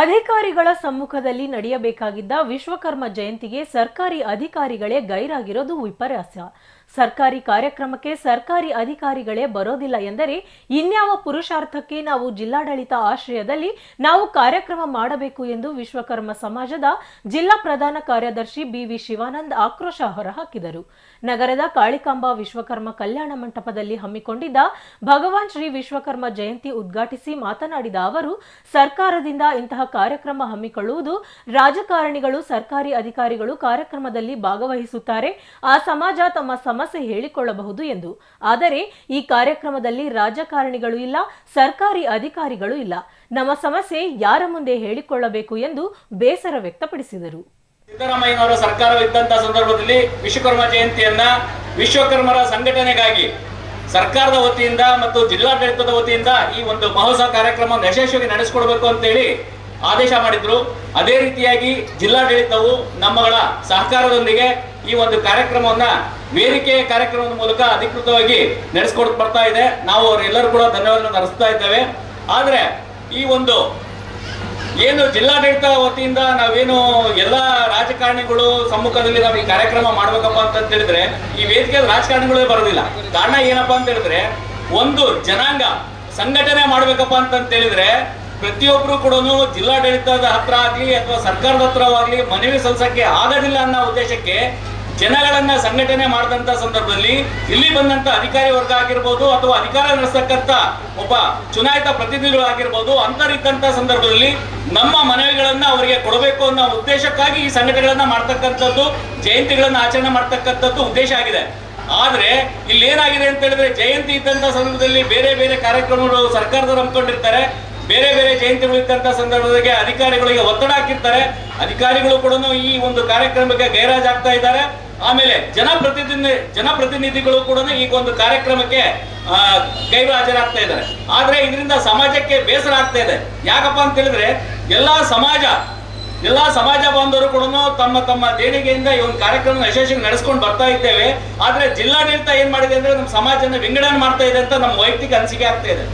ಅಧಿಕಾರಿಗಳ ಸಮ್ಮುಖದಲ್ಲಿ ನಡೆಯಬೇಕಾಗಿದ್ದ ವಿಶ್ವಕರ್ಮ ಜಯಂತಿಗೆ ಸರ್ಕಾರಿ ಅಧಿಕಾರಿಗಳೇ ಗೈರಾಗಿರೋದು ವಿಪರ್ಯಾಸ. ಸರ್ಕಾರಿ ಕಾರ್ಯಕ್ರಮಕ್ಕೆ ಸರ್ಕಾರಿ ಅಧಿಕಾರಿಗಳೇ ಬರೋದಿಲ್ಲ ಎಂದರೆ ಇನ್ಯಾವ ಪುರುಷಾರ್ಥಕ್ಕೆ ನಾವು ಜಿಲ್ಲಾಡಳಿತ ಆಶ್ರಯದಲ್ಲಿ ನಾವು ಕಾರ್ಯಕ್ರಮ ಮಾಡಬೇಕು ಎಂದು ವಿಶ್ವಕರ್ಮ ಸಮಾಜದ ಜಿಲ್ಲಾ ಪ್ರಧಾನ ಕಾರ್ಯದರ್ಶಿ ಬಿವಿ ಶಿವಾನಂದ್ ಆಕ್ರೋಶ ಹೊರಹಾಕಿದರು. ನಗರದ ಕಾಳಿಕಾಂಬಾ ವಿಶ್ವಕರ್ಮ ಕಲ್ಯಾಣ ಮಂಟಪದಲ್ಲಿ ಹಮ್ಮಿಕೊಂಡಿದ್ದ ಭಗವಾನ್ ಶ್ರೀ ವಿಶ್ವಕರ್ಮ ಜಯಂತಿ ಉದ್ಘಾಟಿಸಿ ಮಾತನಾಡಿದ ಅವರು, ಸರ್ಕಾರದಿಂದ ಇಂತಹ ಕಾರ್ಯಕ್ರಮ ಹಮ್ಮಿಕೊಳ್ಳುವುದು ರಾಜಕಾರಣಿಗಳು, ಸರ್ಕಾರಿ ಅಧಿಕಾರಿಗಳು ಕಾರ್ಯಕ್ರಮದಲ್ಲಿ ಭಾಗವಹಿಸುತ್ತಾರೆ. ಆ ಸಮಾಜ ತಮ್ಮ ಸಮಸ್ಯೆ ಹೇಳಿಕೊಳ್ಳಬಹುದು ಎಂದು. ಆದರೆ ಈ ಕಾರ್ಯಕ್ರಮದಲ್ಲಿ ರಾಜಕಾರಣಿಗಳು ಇಲ್ಲ, ಸರ್ಕಾರಿ ಅಧಿಕಾರಿಗಳು ಇಲ್ಲ. ನಮ್ಮ ಸಮಸ್ಯೆ ಯಾರ ಮುಂದೆ ಹೇಳಿಕೊಳ್ಳಬೇಕು ಎಂದು ಬೇಸರ ವ್ಯಕ್ತಪಡಿಸಿದರು. ಸಿದ್ದರಾಮಯ್ಯನವರ ಸರ್ಕಾರವಿದ್ದಂತ ಸಂದರ್ಭದಲ್ಲಿ ವಿಶ್ವಕರ್ಮ ಜಯಂತಿಯನ್ನ ವಿಶ್ವಕರ್ಮರ ಸಂಘಟನೆಗಾಗಿ ಸರ್ಕಾರದ ವತಿಯಿಂದ ಮತ್ತು ಜಿಲ್ಲಾಡಳಿತದ ವತಿಯಿಂದ ಈ ಒಂದು ಮಹೋತ್ಸವ ಕಾರ್ಯಕ್ರಮವನ್ನು ಯಶಸ್ವಿಯಾಗಿ ನಡೆಸಿಕೊಡ್ಬೇಕು ಅಂತೇಳಿ ಆದೇಶ ಮಾಡಿದ್ರು. ಅದೇ ರೀತಿಯಾಗಿ ಜಿಲ್ಲಾಡಳಿತವು ನಮ್ಮಗಳ ಸಹಕಾರದೊಂದಿಗೆ ಈ ಒಂದು ಕಾರ್ಯಕ್ರಮವನ್ನ ವೇದಿಕೆ ಕಾರ್ಯಕ್ರಮದ ಮೂಲಕ ಅಧಿಕೃತವಾಗಿ ನಡೆಸ್ಕೊಡ್ತಾ ಬರ್ತಾ ಇದೆ. ನಾವು ಅವರೆಲ್ಲರೂ ಕೂಡ ಧನ್ಯವಾದಗಳನ್ನು ಅರ್ಸ್ತಾ ಇದ್ದೇವೆ. ಆದ್ರೆ ಈ ಒಂದು ಏನು ಜಿಲ್ಲಾಡಳಿತ ವತಿಯಿಂದ ನಾವೇನು ಎಲ್ಲ ರಾಜಕಾರಣಿಗಳು ಸಮ್ಮುಖದಲ್ಲಿ ನಾವು ಈ ಕಾರ್ಯಕ್ರಮ ಮಾಡ್ಬೇಕಪ್ಪ ಅಂತ ಹೇಳಿದ್ರೆ ಈ ವೇದಿಕೆಯಲ್ಲಿ ರಾಜಕಾರಣಿಗಳೇ ಬರೋದಿಲ್ಲ. ಕಾರಣ ಏನಪ್ಪಾ ಅಂತ ಹೇಳಿದ್ರೆ ಒಂದು ಜನಾಂಗ ಸಂಘಟನೆ ಮಾಡ್ಬೇಕಪ್ಪ ಅಂತ ಹೇಳಿದ್ರೆ ಪ್ರತಿಯೊಬ್ರು ಕೂಡ ಜಿಲ್ಲಾಡಳಿತದ ಹತ್ರ ಆಗ್ಲಿ ಅಥವಾ ಸರ್ಕಾರದ ಹತ್ರವಾಗ್ಲಿ ಮನವಿ ಸಲ್ಲಿಸಕ್ಕೆ ಆಗೋದಿಲ್ಲ ಅನ್ನೋ ಉದ್ದೇಶಕ್ಕೆ ಜನಗಳನ್ನ ಸಂಘಟನೆ ಮಾಡಿದಂತ ಸಂದರ್ಭದಲ್ಲಿ ಇಲ್ಲಿ ಬಂದಂತ ಅಧಿಕಾರಿ ವರ್ಗ ಆಗಿರ್ಬೋದು ಅಥವಾ ಅಧಿಕಾರ ನಡೆಸತಕ್ಕಂತ ಒಬ್ಬ ಚುನಾಯಿತ ಪ್ರತಿನಿಧಿಗಳು ಆಗಿರ್ಬೋದು ಅಂತರಿದ್ದಂತ ಸಂದರ್ಭದಲ್ಲಿ ನಮ್ಮ ಮನವಿಗಳನ್ನ ಅವರಿಗೆ ಕೊಡಬೇಕು ಅನ್ನೋ ಉದ್ದೇಶಕ್ಕಾಗಿ ಈ ಸಂಘಟನೆಗಳನ್ನ ಮಾಡ್ತಕ್ಕಂಥದ್ದು, ಜಯಂತಿಗಳನ್ನ ಆಚರಣೆ ಮಾಡ್ತಕ್ಕಂಥದ್ದು ಉದ್ದೇಶ ಆಗಿದೆ. ಆದ್ರೆ ಇಲ್ಲಿ ಏನಾಗಿದೆ ಅಂತ ಹೇಳಿದ್ರೆ ಜಯಂತಿ ಇದ್ದಂತ ಸಂದರ್ಭದಲ್ಲಿ ಬೇರೆ ಬೇರೆ ಕಾರ್ಯಕ್ರಮಗಳು ಸರ್ಕಾರದವರು ಹಮ್ಮಿಕೊಂಡಿರ್ತಾರೆ. ಬೇರೆ ಬೇರೆ ಜಯಂತಿಗಳು ಇದ್ದಂತ ಸಂದರ್ಭದಲ್ಲಿ ಅಧಿಕಾರಿಗಳಿಗೆ ಒತ್ತಡ ಹಾಕಿರ್ತಾರೆ. ಅಧಿಕಾರಿಗಳು ಕೂಡ ಈ ಒಂದು ಕಾರ್ಯಕ್ರಮಕ್ಕೆ ಗೈರಾಜಾಗ್ತಾ ಇದ್ದಾರೆ. ಆಮೇಲೆ ಜನಪ್ರತಿನಿಧಿ, ಜನಪ್ರತಿನಿಧಿಗಳು ಕೂಡ ಈಗ ಒಂದು ಕಾರ್ಯಕ್ರಮಕ್ಕೆ ಗೈರು ಹಾಜರಾಗ್ತಾ ಇದ್ದಾರೆ. ಆದ್ರೆ ಇದರಿಂದ ಸಮಾಜಕ್ಕೆ ಬೇಸರ ಆಗ್ತಾ ಇದೆ. ಯಾಕಪ್ಪ ಅಂತ ಹೇಳಿದ್ರೆ ಎಲ್ಲಾ ಸಮಾಜ ಎಲ್ಲಾ ಸಮಾಜ ಬಾಂಧವರು ಕೂಡ ತಮ್ಮ ತಮ್ಮ ದೇಣಿಗೆಯಿಂದ ಈ ಒಂದು ಕಾರ್ಯಕ್ರಮ ಯಶಸ್ವಿ ನಡೆಸ್ಕೊಂಡು ಬರ್ತಾ ಇದ್ದೇವೆ. ಆದ್ರೆ ಜಿಲ್ಲಾಡಳಿತ ಏನ್ ಮಾಡಿದೆ ಅಂದ್ರೆ ನಮ್ಮ ಸಮಾಜನ ವಿಂಗಡಣೆ ಮಾಡ್ತಾ ಇದೆ ಅಂತ ನಮ್ಮ ವೈಯಕ್ತಿಕ ಅನಿಸಿಕೆ ಆಗ್ತಾ ಇದೆ.